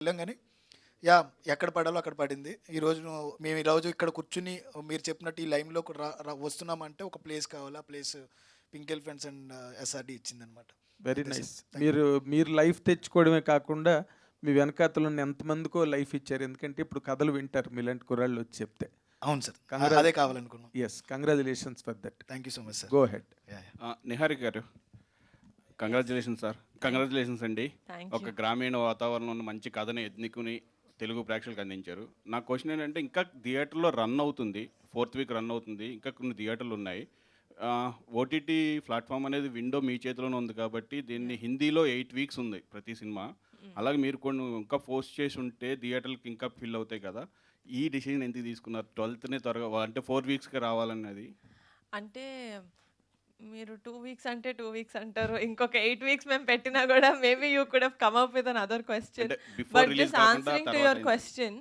వెళ్ళాం కానీ యా ఎక్కడ పడాలో అక్కడ పడింది. ఈరోజు మేము ఈరోజు ఇక్కడ కూర్చుని మీరు చెప్పినట్టు ఈ లైన్లో వస్తున్నామంటే ఒక ప్లేస్ కావాలి. ఆ place pink elephants and SRD ఇచ్చిందనమాట very nice మీరు మీరు లైఫ్ తెచ్చుకోవడమే కాకుండా మీ వెనకాతలు ఉన్న ఎంతమందికో లైఫ్ ఇచ్చారు. ఎందుకంటే ఇప్పుడు కథలు వింటారు మీలాంటి కుర్రాళ్ళు వచ్చి చెప్తే. అవును సార్. అదే కావాలనుకున్నాం. Yes congratulations for that thank you so much sir go ahead ఆ, నిహారిక గారు కంగ్రాచులేషన్ సార్ కంగ్రాచులేషన్స్ అండి. Thank ఒక గ్రామీణ వాతావరణంలో ఉన్న మంచి కథను ఎన్నుకుని తెలుగు ప్రేక్షకులకు అందించారు. నా క్వశ్చన్ ఏంటంటే ఇంకా థియేటర్లో రన్ అవుతుంది. ఫోర్త్ వీక్ రన్ అవుతుంది. ఇంకా కొన్ని థియేటర్లు ఉన్నాయి. ఓటీటీ ప్లాట్ఫామ్ అనేది విండో మీ చేతిలోనే ఉంది కాబట్టి దీన్ని హిందీలో ఎయిట్ వీక్స్ ఉంది ప్రతి సినిమా. అలాగే మీరు కొన్ని ఇంకా పోస్ట్ చేసి ఉంటే థియేటర్కి ఇంకా ఫిల్ అవుతాయి కదా. ఈ డిసిజన్ ఎందుకు తీసుకున్నారు? ట్వెల్త్నే త్వరగా అంటే ఫోర్ వీక్స్కి రావాలన్నది. అంటే మీరు టూ వీక్స్ అంటే టూ వీక్స్ అంటారు. ఇంకొక ఎయిట్ వీక్స్ మేము పెట్టినా కూడా maybe you could have come up with another question but just answering to your? Question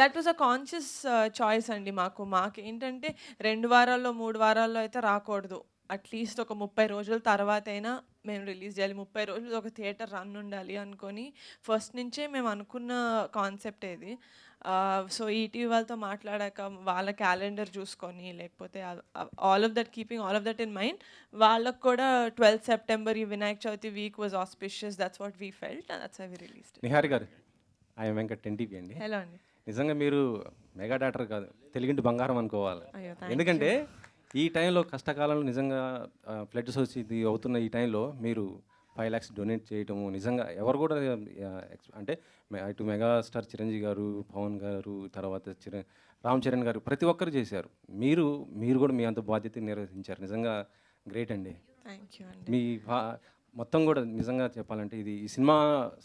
that was a conscious choice అండి మాకు. మాకు ఏంటంటే రెండు వారాల్లో మూడు వారాల్లో అయితే రాకూడదు. అట్లీస్ట్ ఒక ముప్పై రోజుల తర్వాత అయినా మేము రిలీజ్ చేయాలి. ముప్పై రోజులు ఒక థియేటర్ రన్ ఉండాలి అనుకొని ఫస్ట్ నుంచే మేము అనుకున్న కాన్సెప్ట్ ఇది సో ఈటీవీ వాళ్ళతో మాట్లాడాక వాళ్ళ క్యాలెండర్ చూసుకొని లేకపోతే all of that keeping all of that in mind వాళ్ళకు కూడా ట్వెల్త్ సెప్టెంబర్ ఈ Vinayaka Chavithi week was auspicious that's what we felt that's why we release Niharika గారు ఆయన వెంకట్ టెన్ టీవీ అండి. హలో అండి. నిజంగా మీరు మెగా డాక్టర్ కాదు తెలుగింటి బంగారం అనుకోవాలి. ఎందుకంటే ఈ టైంలో కష్టకాలంలో నిజంగా ఫ్లడ్స్ వచ్చి ఇది అవుతున్న ఈ టైంలో మీరు ఫైవ్ ల్యాక్స్ డొనేట్ చేయటము నిజంగా ఎవరు కూడా అంటే ఇటు మెగాస్టార్ చిరంజీవి గారు పవన్ గారు తర్వాత చిర రామ్ చరణ్ గారు ప్రతి ఒక్కరు చేశారు. మీరు మీరు కూడా మీ అంత బాధ్యత నిర్వహించారు. నిజంగా గ్రేట్ అండి. థ్యాంక్ యూ అండి. మీ మొత్తం కూడా నిజంగా చెప్పాలంటే ఇది ఈ సినిమా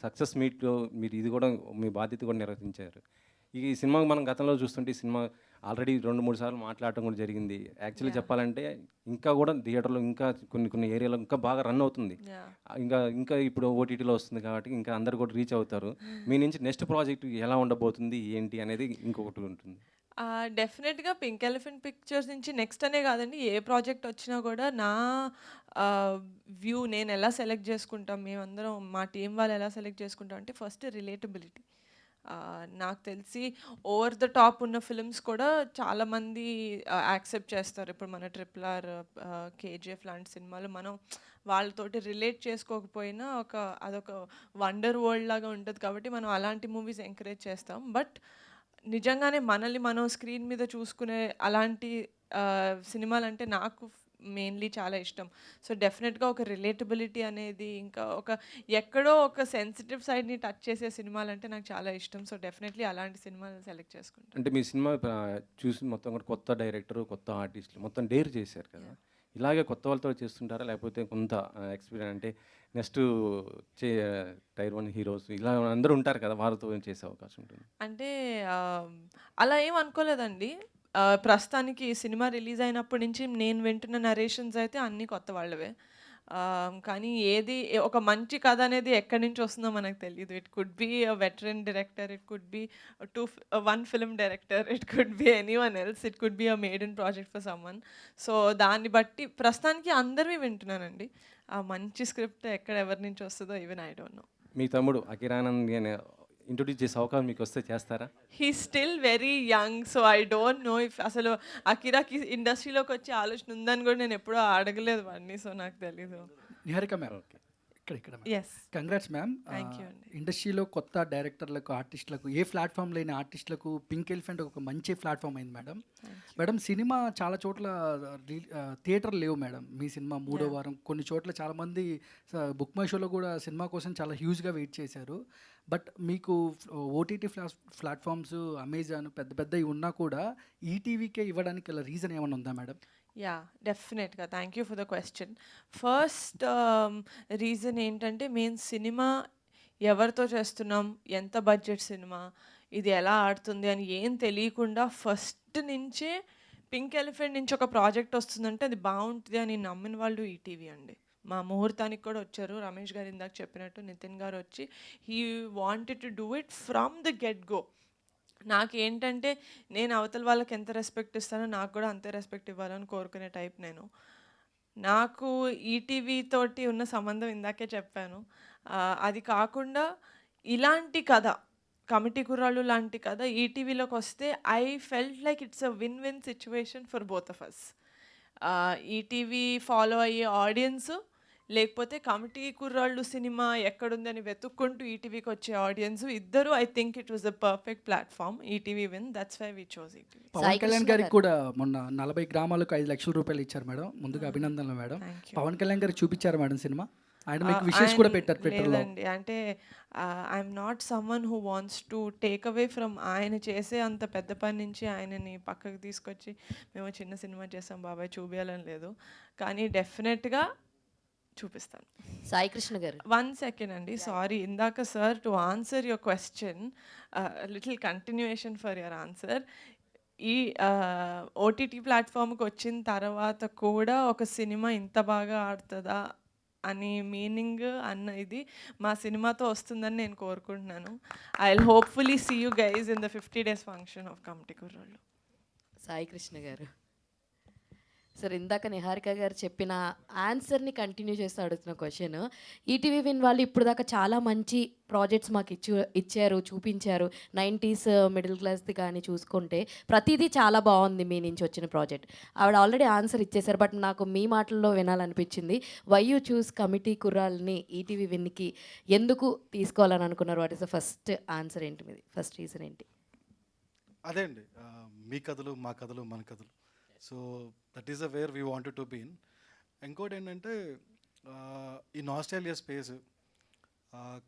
సక్సెస్ మీట్లో మీరు ఇది కూడా మీ బాధ్యత కూడా నిర్వహించారు. ఈ సినిమా మనం గతంలో చూస్తుంటే ఈ సినిమా ఆల్రెడీ రెండు మూడు సార్లు మాట్లాడటం కూడా జరిగింది. యాక్చువల్లీ చెప్పాలంటే ఇంకా కూడా థియేటర్లో ఇంకా కొన్ని కొన్ని ఏరియాలో ఇంకా బాగా రన్ అవుతుంది. ఇంకా ఇంకా ఇప్పుడు ఓటీటీలో వస్తుంది కాబట్టి ఇంకా అందరు కూడా రీచ్ అవుతారు. మీ నుంచి నెక్స్ట్ ప్రాజెక్ట్ ఎలా ఉండబోతుంది ఏంటి అనేది ఇంకొకటి ఉంటుంది. డెఫినెట్గా పింక్ ఎలిఫెంట్ పిక్చర్స్ నుంచి నెక్స్ట్ అనే కాదండి. ఏ ప్రాజెక్ట్ వచ్చినా కూడా నా వ్యూ నేను ఎలా సెలెక్ట్ చేసుకుంటాం మేమందరం మా టీం వాళ్ళు ఎలా సెలెక్ట్ చేసుకుంటాం అంటే ఫస్ట్ రిలేటబిలిటీ నాకు తెలిసి ఓవర్ ద టాప్ ఉన్న ఫిల్మ్స్ కూడా చాలామంది యాక్సెప్ట్ చేస్తారు. ఇప్పుడు మన ట్రిపుల్ ఆర్ కేజీఎఫ్ లాంటి సినిమాలు మనం వాళ్ళతోటి రిలేట్ చేసుకోకపోయినా ఒక అదొక వండర్ వరల్డ్ లాగా ఉంటుంది కాబట్టి మనం అలాంటి మూవీస్ ఎంకరేజ్ చేస్తాం. బట్ నిజంగానే మనల్ని మనం స్క్రీన్ మీద చూసుకునే అలాంటి సినిమాలు అంటే నాకు మెయిన్లీ చాలా ఇష్టం. సో డెఫినెట్గా ఒక రిలేటబిలిటీ అనేది ఇంకా ఒక ఎక్కడో ఒక సెన్సిటివ్ సైడ్ని టచ్ చేసే సినిమాలు అంటే నాకు చాలా ఇష్టం. సో డెఫినెట్లీ అలాంటి సినిమాలు సెలెక్ట్ చేసుకుంటాను అంటే మీ సినిమా చూసి మొత్తం కూడా కొత్త డైరెక్టర్ కొత్త ఆర్టిస్టులు మొత్తం డేర్ చేశారు కదా? ఇలాగే కొత్త వాళ్ళతో చేస్తుంటారా? లేకపోతే కొంత ఎక్స్పీరియన్స్ అంటే నెక్స్ట్ చే టైర్ వన్ హీరోస్ ఇలా అందరూ ఉంటారు కదా? వాళ్ళతో చేసే అవకాశం ఉంటుంది? అంటే అలా ఏం అనుకోలేదండి. ఆ, ప్రస్తుతానికి ఈ సినిమా రిలీజ్ అయినప్పటి నుంచి నేను వింటున్న నరేషన్స్ అయితే అన్నీ కొత్త వాళ్ళవే. ఆ, కానీ ఏది ఏ- ఒక మంచి కథ అనేది ఎక్కడి నుంచి వస్తుందో మనకు తెలియదు it could be a veteran director it could be two one film director it could be anyone else it could be a made in project for someone so దాన్ని బట్టి ప్రస్తుతానికి అందరివి వింటున్నానండి. ఆ మంచి స్క్రిప్ట్ ఎక్కడ ఎవరి నుంచి వస్తుందో ఈవెన్ ఐ డోంట్ నో మీ తమ్ముడు అకిరానంద్ ఇంట్రొడ్యూస్ చేసే అవకాశం మీకు వస్తే చేస్తారా? He still very young so I don't know if అసలు అకిరాకి ఇండస్ట్రీలోకి వచ్చే ఆలోచన ఉందని కూడా నేను ఎప్పుడూ అడగలేదు వాడిని సో నాకు తెలీదు. నిహారిక మ్యామ్ ఇక్కడ ఇక్కడ కంగ్రాట్స్ మ్యామ్. ఇండస్ట్రీలో కొత్త డైరెక్టర్లకు ఆర్టిస్టులకు ఏ ప్లాట్ఫామ్ లేని ఆర్టిస్టులకు పింక్ ఎలిఫెంట్ ఒక మంచి ప్లాట్ఫామ్ అయింది మేడం. మేడం సినిమా చాలా చోట్ల థియేటర్ లేవు మేడం. మీ సినిమా మూడో వారం. కొన్ని చోట్ల చాలామంది బుక్ మై షోలో కూడా సినిమా కోసం చాలా హ్యూజ్గా వెయిట్ చేశారు. బట్ మీకు ఓటీటీ ఫ్లాట్ ప్లాట్ఫామ్స్ అమెజాన్ పెద్ద పెద్దవి ఉన్నా కూడా ఈటీవీకే ఇవ్వడానికి రీజన్ ఏమైనా ఉందా madam? Yeah definitely thank you for the question first reason ఏంటంటే మేము సినిమా ఎవరితో చేస్తున్నాం? ఎంత బడ్జెట్ సినిమా ఇది ఎలా ఆడుతుంది అని ఏం తెలియకుండా ఫస్ట్ నుంచే పింక్ ఎలిఫెంట్ నుంచి ఒక ప్రాజెక్ట్ వస్తుందంటే అది బాగుంటుంది అని నమ్మిన వాళ్ళు ఈటీవీ అండి. మా ముహూర్తానికి కూడా వచ్చారు. రమేష్ గారు ఇందాక చెప్పినట్టు నితిన్ గారు వచ్చి he wanted to do it from the get go నాకు ఏంటంటే నేను అవతల వాళ్ళకి ఎంత రెస్పెక్ట్ ఇస్తానో నాకు కూడా అంతే రెస్పెక్ట్ ఇవ్వాలని కోరుకునే టైప్ నేను. నాకు ఈటీవీ తోటి ఉన్న సంబంధం ఇందాకే చెప్పాను. అది కాకుండా ఇలాంటి కథ కమిటీ కుర్రాళ్ళు లాంటి కథ ఈటీవీలోకి వస్తే I felt like it's a win win situation for both of us. ETV follow అయ్యే ఆడియన్స్ లేకపోతే కమిటీ కుర్రాళ్ళు సినిమా ఎక్కడుందని వెతుక్కుంటూ ఈటీవీకి వచ్చే ఆడియన్స్ ఇద్దరు I think it was the perfect platform ETV win that's why we chose ETV. Pawan Kalyan గారికి గారు. కూడా మొన్న నలభై గ్రామాలకు ఐదు లక్షల రూపాయలు ఇచ్చారు మేడం ముందుగా అభినందనలు మేడం. పవన్ కళ్యాణ్ గారికి చూపించారు మేడం సినిమా? ఆయన మీకు విషెస్ కూడా పెట్టారు ట్విట్టర్లో లేదండి అంటే I'm not someone who wants to take away from ఆయన చేసే అంత పెద్ద పని నుంచి ఆయనని పక్కకు తీసుకొచ్చి మేము చిన్న సినిమా చేసాం బాబాయ్ చూపించాలని లేదు. కానీ డెఫినెట్గా చూపిస్తాను. సాయి కృష్ణ గారు. వన్ సెకండ్ అండి సారీ ఇందాక sir to answer your question little continuation for your answer ఈ ఓటీటీ ప్లాట్ఫామ్కి వచ్చిన తర్వాత కూడా ఒక సినిమా ఇంత బాగా ఆడుతుందా అని మీనింగ్ అన్న ఇది మా సినిమాతో వస్తుందని నేను కోరుకుంటున్నాను. I will hopefully see you guys in the fifty days function of Committee Kurrollu Sai Krishna గారు. సార్ ఇందాక నిహారిక గారు చెప్పిన ఆన్సర్ని కంటిన్యూ చేస్తూ అడుగుతున్న క్వశ్చన్ ఈటీవీ విన్ వాళ్ళు ఇప్పుడు దాకా చాలా మంచి ప్రాజెక్ట్స్ మాకు ఇచ్చు ఇచ్చారు చూపించారు. నైంటీస్ uh, మిడిల్ క్లాస్ది కానీ చూసుకుంటే ప్రతిదీ చాలా బాగుంది మీ నుంచి వచ్చిన ప్రాజెక్ట్. ఆవిడ ఆల్రెడీ ఆన్సర్ ఇచ్చేశారు బట్ నాకు మీ మాటల్లో వినాలనిపించింది వై యూ చూస్ కమిటీ కుర్రాల్ని ఈటీవీ విన్కి ఎందుకు తీసుకోవాలని అనుకున్నారు? What is the first answer ఏంటి మీది? ఫస్ట్ రీజన్ ఏంటి? అదే అండి మీ కథలు మా కథలు మన కథలు. So that is the where we wanted to been ఇంకోటి ఏంటంటే ఈ నాస్టైలియా స్పేస్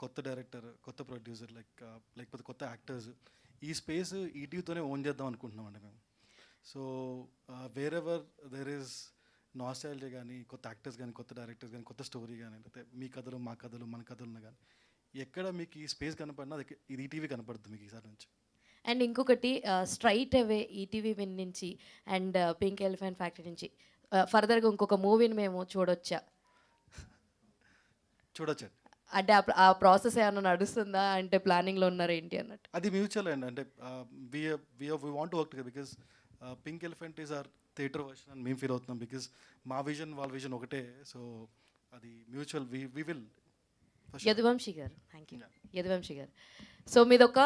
కొత్త డైరెక్టర్ కొత్త ప్రొడ్యూసర్ లైక్ లేకపోతే కొత్త యాక్టర్స్ ఈ స్పేస్ ఈటీవీతోనే ఓన్ చేద్దాం అనుకుంటున్నామండి మేము. So wherever there is nostalgia కానీ కొత్త యాక్టర్స్ కానీ కొత్త డైరెక్టర్స్ కానీ కొత్త స్టోరీ కానీ లేకపోతే మీ కథలు మా కథలు మన కథలు కానీ ఎక్కడ మీకు ఈ స్పేస్ కనపడినా అది ఇది ఈటీవీ కనపడుతుంది మీకు ఈసారి నుంచి. అండ్ ఇంకొకటి స్ట్రైట్ అవే ఈటీవీ విన్ నుంచి అండ్ పింక్ ఎలిఫెంట్ ఫ్యాక్టరీ నుంచి. ఫర్దర్గా ఇంకొక మూవీని మేము చూడొచ్చా? చూడొచ్చండి. అంటే ఆ ప్ర- ఆ ప్రాసెస్ ఏమైనా నడుస్తుందా? అంటే ప్లానింగ్లో ఉన్నారా ఏంటి అన్నట్టు? అది మ్యూచువల్ అండి. అంటే we want work because pink elephant is our theatre version అని మేము ఫీల్ అవుతున్నాం బికాస్ మా విజన్ వాళ్ళ విజన్ ఒకటే. సో అది mutual we we will Yaduvanshi గారు థ్యాంక్ యూ యదువంశి గారు సో మీది ఒక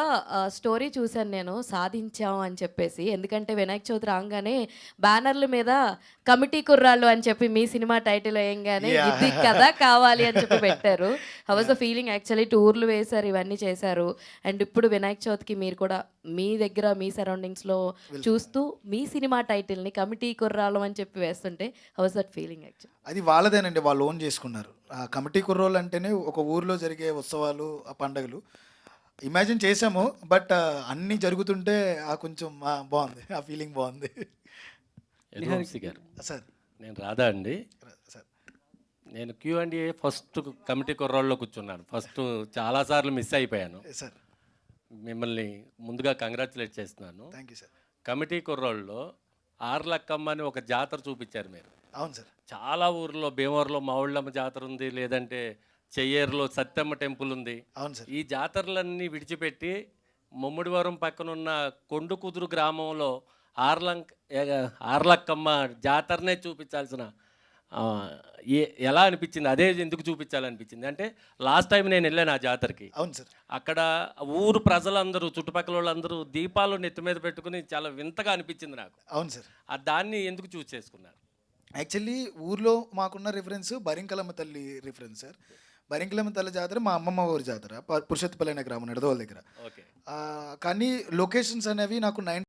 స్టోరీ చూశాను నేను సాధించాం అని చెప్పేసి. ఎందుకంటే వినాయక చవితి రాగానే బ్యానర్ల మీద కమిటీ కుర్రాళ్ళు అని చెప్పి మీ సినిమా టైటిల్ వేయంగానే. ఇది కదా కావాలి అని చెప్పి పెట్టారు. హౌస్ ద ఫీలింగ్ యాక్చువల్లీ టూర్లు వేశారు ఇవన్నీ చేశారు. అండ్ ఇప్పుడు వినాయక చవితికి మీరు కూడా మీ దగ్గర మీ సరౌండింగ్స్లో చూస్తూ మీ సినిమా టైటిల్ని కమిటీ కుర్రాళ్ళు అని చెప్పి వేస్తుంటే హౌస్ దట్ ఫీలింగ్ యాక్చువల్ అది వాళ్ళదేనండి వాళ్ళు ఓన్ చేసుకున్నారు. ఆ కమిటీ కుర్రోళ్ళు అంటేనే ఒక ఊర్లో జరిగే ఉత్సవాలు ఆ పండగలు. ఇమాజిన్ చేసాము బట్ అన్నీ జరుగుతుంటే ఆ కొంచెం ఆ, బాగుంది. ఆ ఫీలింగ్ బాగుంది. యదువంశి గారు. సార్. నేను రాధా అండి. సార్. నేను Q and A first Committee కుర్రాళ్ళలో కూర్చున్నాను. ఫస్ట్ చాలాసార్లు మిస్ అయిపోయాను. సార్ మిమ్మల్ని ముందుగా కంగ్రాచులేట్ చేస్తున్నాను. థ్యాంక్ యూ సార్ కమిటీ కుర్రాళ్ళలో ఆర్లక్కమ్మ అని ఒక జాతర చూపించారు మీరు. అవును సార్. చాలా ఊర్లో భీమవరంలో మావుళ్ళమ్మ జాతర ఉంది లేదంటే చెయ్యేరులో సత్యమ్మ టెంపుల్ ఉంది. అవును సార్. ఈ జాతరలన్నీ విడిచిపెట్టి ముమ్మిడివరం పక్కనున్న కొండు కుదురు గ్రామంలో ఆర్లంక్ ఏ- ఆర్లక్కమ్మ జాతరనే చూపించాల్సిన ఏ ఎలా అనిపించింది? అదే ఎందుకు చూపించాలనిపించింది? అంటే లాస్ట్ టైం నేను వెళ్ళాను ఆ జాతరకి. అవును సార్. అక్కడ ఊరు ప్రజలందరూ చుట్టుపక్కల వాళ్ళందరూ దీపాలు నెత్తి మీద పెట్టుకుని చాలా వింతగా అనిపించింది నాకు. అవును సార్. ఆ దాన్ని ఎందుకు చూస్ చేసుకున్నారు? యాక్చువల్లీ ఊర్లో మాకున్న రిఫరెన్స్ బరింకలమ్మ తల్లి రిఫరెన్స్ సార్. బరింకలమ్మ తల్లి జాతర మా అమ్మమ్మ ఊరి జాతర ప- పురుషోత్పల్లి అనే గ్రామం నడదోల దగ్గర. ఓకే. కానీ లొకేషన్స్ అనేవి నాకు నైన్